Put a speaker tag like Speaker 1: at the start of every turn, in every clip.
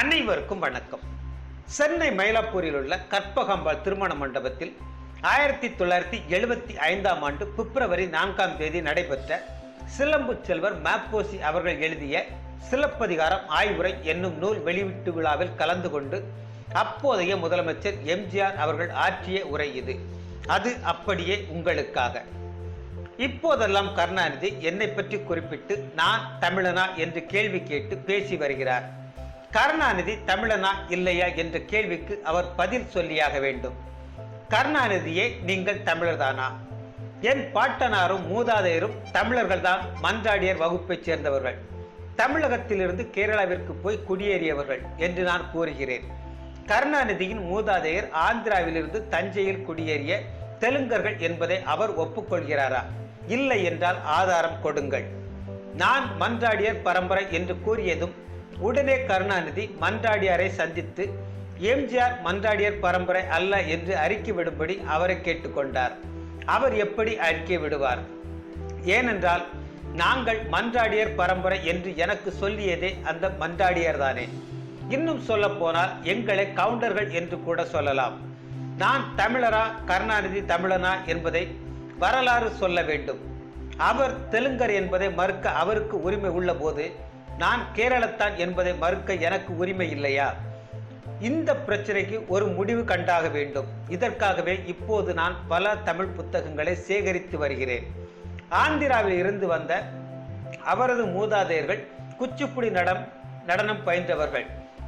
Speaker 1: அனைவருக்கும் வணக்கம். சென்னை மயிலாப்பூரில் உள்ள கற்பகம்பாள் திருமண மண்டபத்தில் ஆயிரத்தி தொள்ளாயிரத்தி எழுபத்தி ஐந்தாம் ஆண்டு பிப்ரவரி நான்காம் தேதி நடைபெற்ற சிலம்பு செல்வர் மேப்போசி அவர்கள் எழுதிய சிலப்பதிகாரம் ஆய்வுரை என்னும் நூல் வெளியீட்டு விழாவில் கலந்து கொண்டு அப்போதைய முதலமைச்சர் எம்ஜிஆர் அவர்கள் ஆற்றிய உரை இது. அது அப்படியே உங்களுக்காக. இப்போதெல்லாம் கருணாநிதி என்னை பற்றி குறிப்பிட்டு நான் தமிழனா என்று கேள்வி கேட்டு பேசி வருகிறார். கருணாநிதி தமிழனா இல்லையா என்ற கேள்விக்கு அவர் பதில் சொல்லியாக வேண்டும். கருணாநிதியே நீங்கள் தமிழர்தானா? என் பாட்டனாரும் மூதாதையரும் தமிழர்கள்தான் மன்றாடியர் வகுப்பைச் சேர்ந்தவர்கள். தமிழகத்திலிருந்து கேரளாவிற்கு போய் குடியேறியவர்கள் என்று நான் கூறுகிறேன். கருணாநிதியின் மூதாதையர் ஆந்திராவிலிருந்து தஞ்சையில் குடியேறிய தெலுங்கர்கள் என்பதை அவர் ஒப்புக்கொள்கிறாரா? இல்லை என்றால் ஆதாரம் கொடுங்கள். நான் மன்றாடியர் பரம்பரை என்று கூறியதும் உடனே கருணாநிதி மன்றாடியாரை சந்தித்து எம்ஜிஆர் மன்றாடியர் பரம்பரை அல்ல என்று அறிக்கை விடும்படி அவரை கேட்டுக்கொண்டார். அவர் எப்படி அறிக்கை விடுவார்? ஏனென்றால் நாங்கள் மன்றாடியர் பரம்பரை என்று எனக்கு சொல்லியதே அந்த மன்றாடியர் தானே. இன்னும் சொல்ல போனால் எங்களை கவுண்டர்கள் என்று கூட சொல்லலாம். நான் தமிழரா கருணாநிதி தமிழனா என்பதை வரலாறு சொல்ல வேண்டும். அவர் தெலுங்கர் என்பதை மறுக்க அவருக்கு உரிமை உள்ள போது நான் கேரளத்தான் என்பதை மறுக்க எனக்கு உரிமை இல்லையா? இந்த பிரச்சனைக்கு ஒரு முடிவு கண்டாக வேண்டும். இதற்காகவே இப்போது நான் பல தமிழ் புத்தகங்களை சேகரித்து வருகிறேன். ஆந்திராவில் இருந்து வந்த அவரது மூதாதையர்கள் குச்சிப்புடி நடம் நடனம் பயின்றவர்கள்.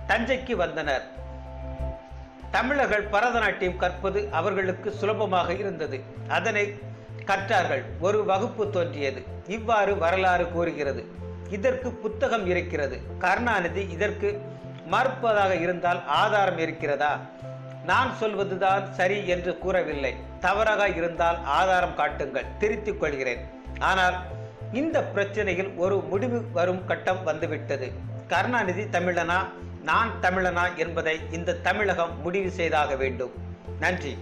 Speaker 1: தஞ்சைக்கு வந்தனர். தமிழர்கள் பரதநாட்டியம் கற்பது அவர்களுக்கு சுலபமாக இருந்தது. அதனை கற்றார்கள். ஒரு வகுப்பு தோன்றியது. இவ்வாறு வரலாறு கூறுகிறது. இதற்கு புத்தகம் இருக்கிறது. கருணாநிதி இதற்கு மறுப்பதாக இருந்தால் ஆதாரம் இருக்கிறதா? நான் சொல்வதுதான் சரி என்று கூறவில்லை. தவறாக இருந்தால் ஆதாரம் காட்டுங்கள். திருத்திக் கொள்கிறேன். ஆனால் இந்த பிரச்சனையில் ஒரு முடிவு வரும் கட்டம் வந்துவிட்டது. கருணாநிதி தமிழனா? நான் தமிழனா என்பதை இந்த தமிழகம் முடிவு செய்தாக வேண்டும். நன்றி.